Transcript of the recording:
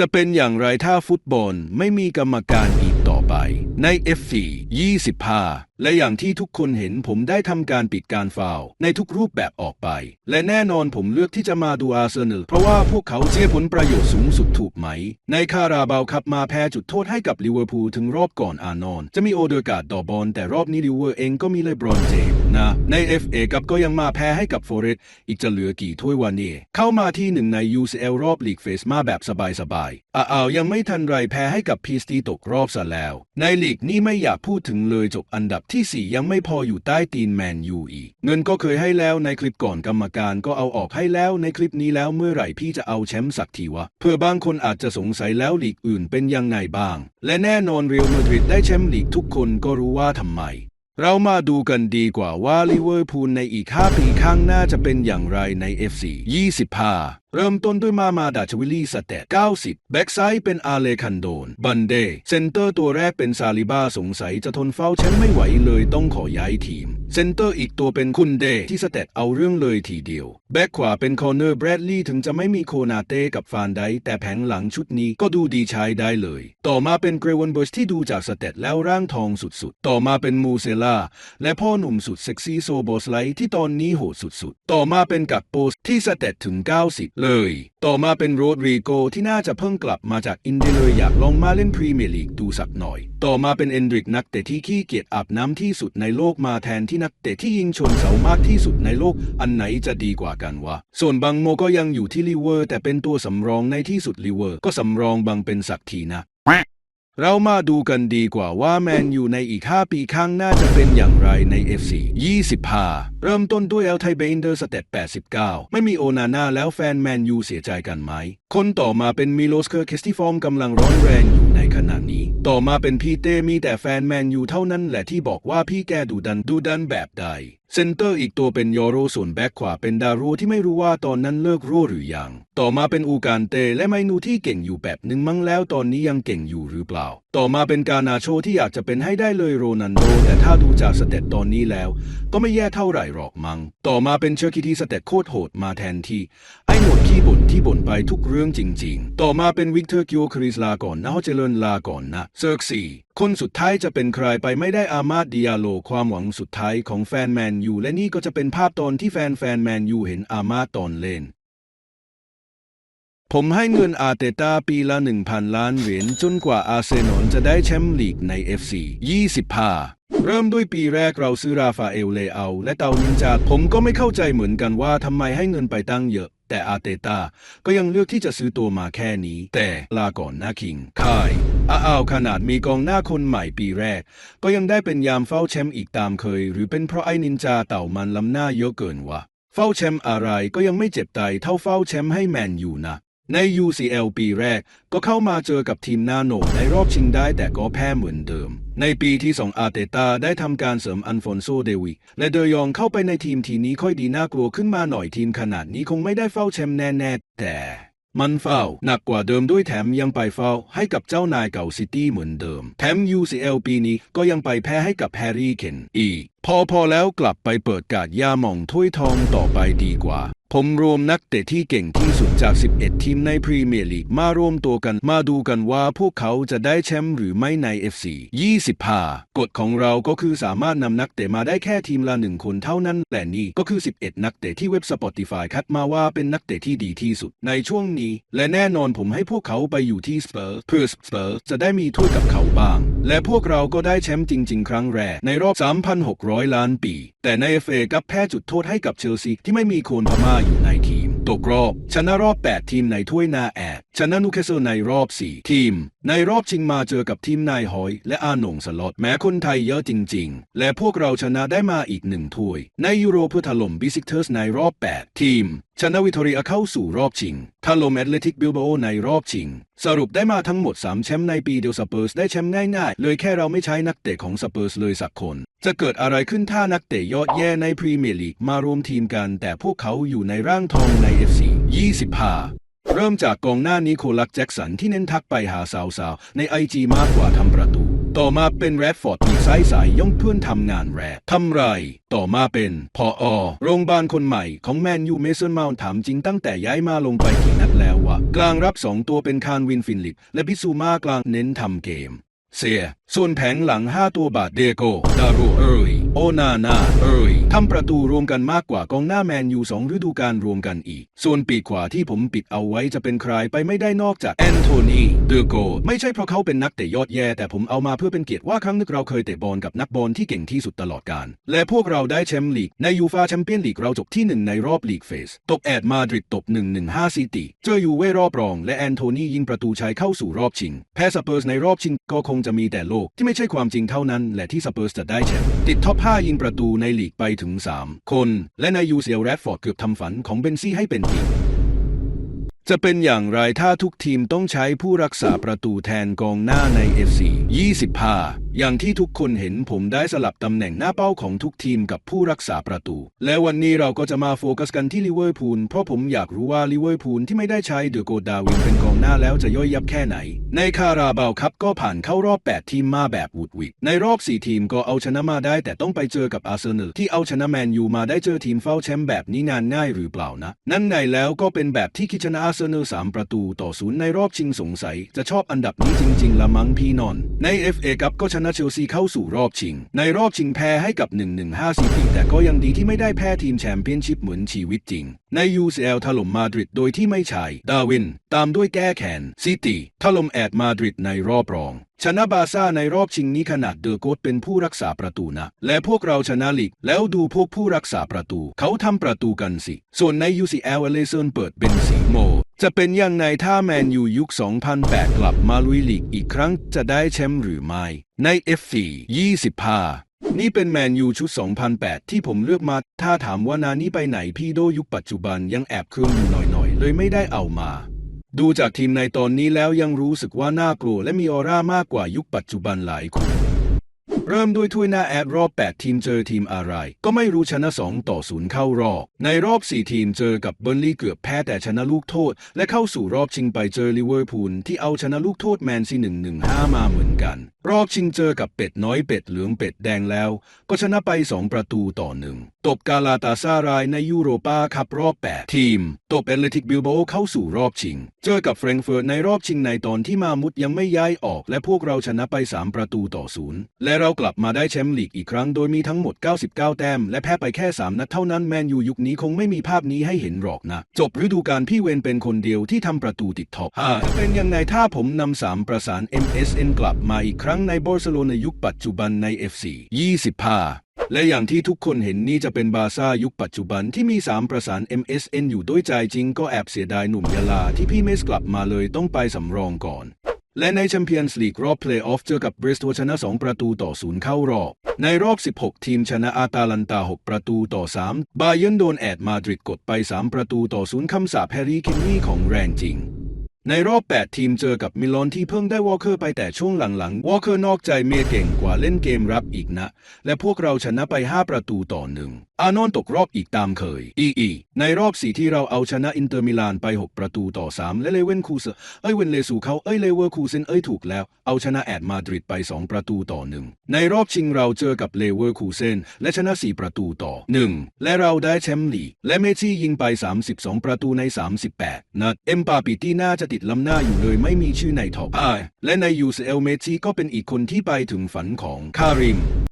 จะเป็นอย่างไรถ้าฟุตบอลไม่มีกรรมการอีกต่อไปใน f อ25 และอย่างที่ทุกคนเห็นผมได้ทำการปิดการฟาวในทุกรูปแบบออกไป และแน่นอนผมเลือกที่จะมาดูอาร์เซนอลเพราะว่าพวกเขาเสียผลประโยชน์สูงสุดถูกไหม ในคาราบาวคับมาแพ้จุดโทษให้กับลิเวอร์พูลถึงรอบก่อนอานอน จะมีโอเดอร์การ์ดดอบอลแต่รอบนี้ลิเวอร์เองก็มีเลบรอนเจมนะใน FA กับก็ยังมาแพ้ให้กับฟอเรสอีกจะเหลือกี่ถ้วยวันนี้เข้ามาที่หนึ่งใน UCL รอบลีกเฟสมาแบบสบายๆอ้าวยังไม่ทันไรแพ้ให้กับพีสตีตกรอบซะแล้ว ในลีกนี่ไม่อยากพูดถึงเลยจบอันดับที่ 4 ยังไม่พออยู่ใต้ตีนแมนยูอีก เงินก็เคยให้แล้วในคลิปก่อนกรรมการก็เอาออกให้แล้วในคลิปนี้แล้วเมื่อไหร่พี่จะเอาแชมป์สักทีวะ เพื่อบางคนอาจจะสงสัยแล้วลีกอื่นเป็นยังไงบ้าง และแน่นอนเรอัลมาดริดได้แชมป์ลีกทุกคนก็รู้ว่าทำไมเรามาดูกันดีกว่าว่าลิเวอร์พูลในอีก 5 ปีข้างหน้าจะเป็นอย่างไรใน FC 25 เริ่มต้นด้วยมามาดาชวิลลี่สเตต90 แบ็กซ้ายเป็นอาเลคันโดน บันเดเซนเตอร์ตัวแรกเป็นซาลิบาสงสัยจะทนเฝ้าแชมป์ไม่ไหวเลยต้องขอย้ายทีม เซนเตอร์อีกตัวเป็นคุณเดที่สเตตเอาเรื่องเลยทีเดียว แบ็กขวาเป็นคอร์เนอร์แบรดลีย์ถึงจะไม่มีโคนาเต้กับฟานไดแต่แผงหลังชุดนี้ก็ดูดีใช้ได้เลย ต่อมาเป็นเกรวันเบิร์สที่ดูจากสเตตแล้วร่างทองสุดๆ ต่อมาเป็นมูเซล่าและพ่อหนุ่มสุดเซ็กซี่โซโบสไลที่ตอนนี้โหดสุดๆ ต่อมาเป็นกับโปสที่สเตตถึง 90เลย ต่อมาเป็นโรดริโกที่น่าจะเพิ่งกลับมาจากอินเดียเลยอยากลองมาเล่นพรีเมียร์ลีกดูสักหน่อย ต่อมาเป็นเอนดริกนักเตะที่ขี้เกียจอาบน้ำที่สุดในโลกมาแทนที่นักเตะที่ยิงชนเสามากที่สุดในโลกอันไหนจะดีกว่ากันวะ ส่วนบังโมก็ยังอยู่ที่ลิเวอร์ แต่เป็นตัวสำรองในที่สุดลิเวอร์ ก็สำรองบังเป็นสักทีนะ เรามาดูกันดีกว่าว่าแมนยูในอีก 5 ปีข้างหน้าจะเป็นอย่างไรใน FC 25 เริ่มต้นด้วยเอลไทเบนเดอร์สเตต89 ไม่มีโอนาน่าแล้วแฟนแมนยูเสียใจกันไหม คนต่อมาเป็นมิโลสเคอร์เคสติฟอร์มกำลังร้อนแรงอยู่ในขณะนี้ ต่อมาเป็นพี่เต้มีแต่แฟนแมนยูเท่านั้นแหละที่บอกว่าพี่แกดูดันดูดันแบบใดเซนเตอร์อีกตัวเป็นยอโรส่วนแบ็คขวาเป็นดารูที่ไม่รู้ว่าตอนนั้นเลิกรั่วหรือยัง ต่อมาเป็นอูการเตและไมนูที่เก่งอยู่แบบหนึ่งมั้งแล้วตอนนี้ยังเก่งอยู่หรือเปล่าต่อมาเป็นกานาโชที่อยากจะเป็นให้ได้เลยโรนันโด แต่ถ้าดูจากสเตตตอนนี้แล้ว ก็ไม่แย่เท่าไหร่หรอกมัง้งต่อมาเป็นเชอร์คิที่สเตตโคตรโหดมาแทนที่ไอ้หนวดขี้บ่นที่บ่นไปทุกเรื่องจริง ๆ ต่อมาเป็นวิกเตอร์กิโอคริสลาก่อนนะเจริญลาก่อนนะเซิร์กซีคนสุดท้ายจะเป็นใครไปไม่ได้อามาดดิอาโล ความหวังสุดท้ายของแฟนแมนยูและนี่ก็จะเป็นภาพตอนที่แฟนแฟนแมนยูเห็นอามาตอนเล่น ผมให้เงินอาเตต้าปีละ 1,000 ล้านเหรียญจนกว่าอาร์เซนอลจะได้แชมป์ลีกใน FC 25 เริ่มด้วยปีแรกเราซื้อราฟาเอลเลอา และเตานินจาผมก็ไม่เข้าใจเหมือนกันว่าทำไมให้เงินไปตั้งเยอะ แต่อาเตตาก็ยังเลือกที่จะซื้อตัวมาแค่นี้ แต่ลาก่อนนะคิงคายอ้าวขนาดมีกองหน้าคนใหม่ปีแรก ก็ยังได้เป็นยามเฝ้าแชมป์อีกตามเคย หรือเป็นเพราะไอ้นินจาเต่ามันล้ำหน้าเยอะเกินวะเฝ้าแชมป์อะไรก็ยังไม่เจ็บไตเท่าเฝ้าแชมป์ให้แมนอยู่นะ ใน UCL ปีแรกก็เข้ามาเจอกับทีมหน้าโหนกในรอบชิงได้แต่ก็แพ้เหมือนเดิม ในปีที่สองอาร์เตตาได้ทำการเสริมอันฟอนโซเดวิและเดยองเข้าไปในทีมทีนี้ค่อยดีน่ากลัวขึ้นมาหน่อยทีมขนาดนี้คงไม่ได้เฝ้าแชมป์แน่ๆแต่มันเฝ้าหนักกว่าเดิมด้วยแถมยังไปเฝ้าให้กับเจ้านายเก่าซิตี้เหมือนเดิม แถม UCL ปีนี้ก็ยังไปแพ้ให้กับแฮร์รี่เคนอีกพอพอแล้วกลับไปเปิดกาดยาหมองถ้วยทองต่อไปดีกว่า ผมรวมนักเตะที่เก่งที่สุดจาก 11 ทีมในพรีเมียร์ลีกมารวมตัวกันมาดูกันว่าพวกเขาจะได้แชมป์หรือไม่ใน FC 25กฎของเราก็คือสามารถนำนักเตะมาได้แค่ทีมละหนึ่งคนเท่านั้นและนี่ก็คือ 11 นักเตะที่เว็บ Spotify คัดมาว่าเป็นนักเตะที่ดีที่สุดในช่วงนี้ และแน่นอนผมให้พวกเขาไปอยู่ที่สเปอร์เพื่อสเปอร์จะได้มีถ้วยกับเขาบ้าง และพวกเราก็ได้แชมป์จริง ๆ ครั้งแรกในรอบ 3,600 ล้านปี แต่ใน FA กับแพ้จุดโทษให้กับเชลซีที่ไม่มีโคนพม่าอยู่ในทีม ตกรอบชนะรอบ 8 ทีมในถ้วยนาแอดชนะนูคเซิลในรอบ 4 ทีม ในรอบชิงมาเจอกับทีมนายหอย และอาหนงสล็อตแม้คนไทยเยอะจริง ๆ และพวกเราชนะได้มาอีกหนึ่งถ้วย ในยูโรเพื่อถล่มบิซิกเทอร์สในรอบ 8 ทีม ชนะวิทอรียเข้าสู่รอบชิงถล่มแอตเลติกบิลบาโอในรอบชิง สรุปได้มาทั้งหมด 3 แชมป์ในปีเดียวสเปอร์สได้แชมป์ง่ายๆ เลยแค่เราไม่ใช้นักเตะของสเปอร์สเลยสักคน จะเกิดอะไรขึ้นถ้านักเตะยอดแย่ในพรีเมียร์ลีกมารวมทีมกัน แต่พวกเขาอยู่ในร่างทองใน FC 25 เริ่มจากกองหน้านิโคลัสแจ็กสันที่เน้นทักไปหาสาวๆ ในไอจีมากกว่าทำประตู ต่อมาเป็นแรดฟอร์ดปีกซ้ายสายย่องเพื่อนทำงานแรดทำไร ต่อมาเป็นพออโรงพยาบาลคนใหม่ของแมนยูเมสันเมาถามจริงตั้งแต่ย้ายมาลงไปกี่นัดแล้ววะ กลางรับสองตัวเป็นคารวินฟินลิปและพิซูมากลางเน้นทำเกม เสีย ส่วนแผงหลัง 5 ตัวบาดเดโก ดาโรเอยโอนานาเอยทำประตูรวมกันมากกว่ากองหน้าแมนยูสองฤดูกาลรวมกันอีก ส่วนปีกขวาที่ผมปิดเอาไว้จะเป็นใครไปไม่ได้นอกจากแอนโทนีเดโก ไม่ใช่เพราะเขาเป็นนักเตะยอดแย่แต่ผมเอามาเพื่อเป็นเกียรติว่าครั้งนึงเราเคยเตะบอลกับนักบอลที่เก่งที่สุดตลอดกาลและพวกเราได้แชมป์ลีกในยูฟาแชมเปี้ยนลีกเราจบที่หนึ่งในรอบลีกเฟสตกแอดมาดริดตบ1-1-5ซิตี้เจอยูเว่รอบรอง และแอนโทนียิงประตูชัยเข้าสู่รอบชิงแพ้สเปอร์สในรอบชิงก็คงจะมีแต่โลกที่ไม่ใช่ความจริงเท่านั้น และที่สเปอร์สจะได้แชมป์ติดท็อป 5 ยิงประตูในลีกไปถึง 3 คน และนายูเซียลแรดฟอร์ดเกือบทำฝันของเบนซี่ให้เป็นจริงจะเป็นอย่างไรถ้าทุกทีมต้องใช้ผู้รักษาประตูแทนกองหน้าใน FC 25อย่างที่ทุกคนเห็นผมได้สลับตำแหน่งหน้าเป้าของทุกทีมกับผู้รักษาประตู และวันนี้เราก็จะมาโฟกัสกันที่ลิเวอร์พูล เพราะผมอยากรู้ว่าลิเวอร์พูลที่ไม่ได้ใช้เดโกดาวินเป็นกองหน้าแล้วจะย่อยยับแค่ไหน ในคาราบาวครับก็ผ่านเข้ารอบ 8 ทีมมาแบบวุดวิดในรอบ 4 ทีมก็เอาชนะมาได้ แต่ต้องไปเจอกับอาร์เซนอลที่เอาชนะแมนยูมาได้เจอทีมเฝ้าแชมป์แบบนี้งานง่ายหรือเปล่านะ นั่นไงแล้วก็เป็นแบบที่คิดชนะอาร์เซนอล3ประตูต่อศูนย์ในรอบชิงสงสัย จะชอบอันดับนี้จริงๆละมั้งพี่นอน ใน FA ครับก็ชนะเชลซีเข้าสู่รอบชิง ในรอบชิงแพ้ให้กับ 1-1-5ซีพีแต่ก็ยังดีที่ไม่ได้แพ้ทีมแชมเปี้ยนชิพเหมือนชีวิตจริง ใน UCL ถล่มมาดริดโดยที่ไม่ใช่ดาวิน ตามด้วยแก้แขนซิตี้ถล่มแอดมาดริดในรอบรองชนะบาซ่าในรอบชิงนี้ขนาดเดอโกตเป็นผู้รักษาประตูนะ และพวกเราชนะลีก แล้วดูพวกผู้รักษาประตู เขาทำประตูกันสิ ส่วนใน UCL อเลเซนเปิดเป็นสีโม จะเป็นยังไงถ้าแมนยูยุค 2008 กลับมาลุยลีกอีกครั้งจะได้แชมป์หรือไม่ ใน F4 25 นี่เป็นแมนยูชุด 2008 ที่ผมเลือกมา ถ้าถามว่านานี้ไปไหนพี่โดยุคปัจจุบันยังแอบเครืองอยู่หน่อยๆ เลยไม่ได้เอามา ดูจากทีมในตอนนี้แล้วยังรู้สึกว่าน่ากลัวและมีออร่ามากกว่ายุคปัจจุบันหลายคน เริ่มด้วยถ้วยหน้าแอดรอบ 8 ทีมเจอทีมอะไร ก็ไม่รู้ชนะ 2 ต่อ 0 เข้ารอบ ในรอบ 4 ทีมเจอกับเบอร์ลีย์เกือบแพ้แต่ชนะลูกโทษ และเข้าสู่รอบชิงไปเจอลิเวอร์พูลที่เอาชนะลูกโทษแมนซี1-1-5 มาเหมือนกัน รอบชิงเจอกับเป็ดน้อยเป็ดเหลืองเป็ดแดงแล้ว ก็ชนะไป 2 ประตูต่อหนึ่งตบกาลาตาซารายในยูโรปาคัพรอบ 8 ทีม ตบเอเลติกบิลโบเข้าสู่รอบชิง เจอกับแฟรงเฟิร์ตในรอบชิงในตอนที่มามุดยังไม่ย้ายออก และพวกเราชนะไป 3 ประตูต่อศูนย์และเรากลับมาได้แชมป์ลีกอีกครั้งโดยมีทั้งหมด 99 แต้ม และแพ้ไปแค่ 3 นัดเท่านั้นแมนยูยุคนี้คงไม่มีภาพนี้ให้เห็นหรอกนะ จบฤดูกาลพี่เวนเป็นคนเดียวที่ทำประตูติดท็อปห้าเป็นยังไงถ้าผมนำสามประสาน MSN กลับมาอีกครั้งในบาร์เซโลนายุคปัจจุบันใน FC 25และอย่างที่ทุกคนเห็นนี่จะเป็นบาร์ซ่ายุคปัจจุบันที่มี 3 ประสาน MSN อยู่ด้วยใจจริงก็แอบเสียดายหนุ่มยาลาที่พี่เมสกลับมาเลยต้องไปสำรองก่อน และในแชมเปี้ยนส์ลีกรอบเพลย์ออฟเจอกับบริสโตชนะ 2 ประตูต่อ 0 เข้ารอบ ในรอบ 16 ทีมชนะอาตาลันตา 6 ประตูต่อ 3 บาเยร์นโดนแอดมาดริดกดไป 3 ประตูต่อ 0 คำสาปแฮร์รี่เคนนี่ของแรงจริง ในรอบ 8 ทีมเจอกับมิลอนที่เพิ่งได้วอลเคอร์ไปแต่ช่วงหลังๆ วอลเคอร์นอกใจเมย์เก่งกว่าเล่นเกมรับอีกนะ และพวกเราชนะไป 5 ประตูต่อหนึ่ง อานอนตกรอบอีกตามเคย อีอีในรอบ4ที่เราเอาชนะอินเตอร์มิลานไป 6 ประตูต่อ 3 และเลเวนคูเซเอ้ยเวนเลสูเขาเอ้ยเลเวอร์คูเซนเอ้ยถูกแล้ว เอาชนะแอดมาดริดไป 2 ประตูต่อหนึ่งในรอบชิงเราเจอกับเลเวอร์คูเซนและชนะ 4 ประตูต่อ 1 และเราได้แชมป์ลีกและเมซี่ยิงไป 32 ประตูใน 38 นัด เอ็มปาปิตี้น่าจะติดลำหน้าอยู่เลยไม่มีชื่อในท็อปไอและใน UCL เมซี่ก็เป็นอีกคนที่ไปถึงฝันของคาริม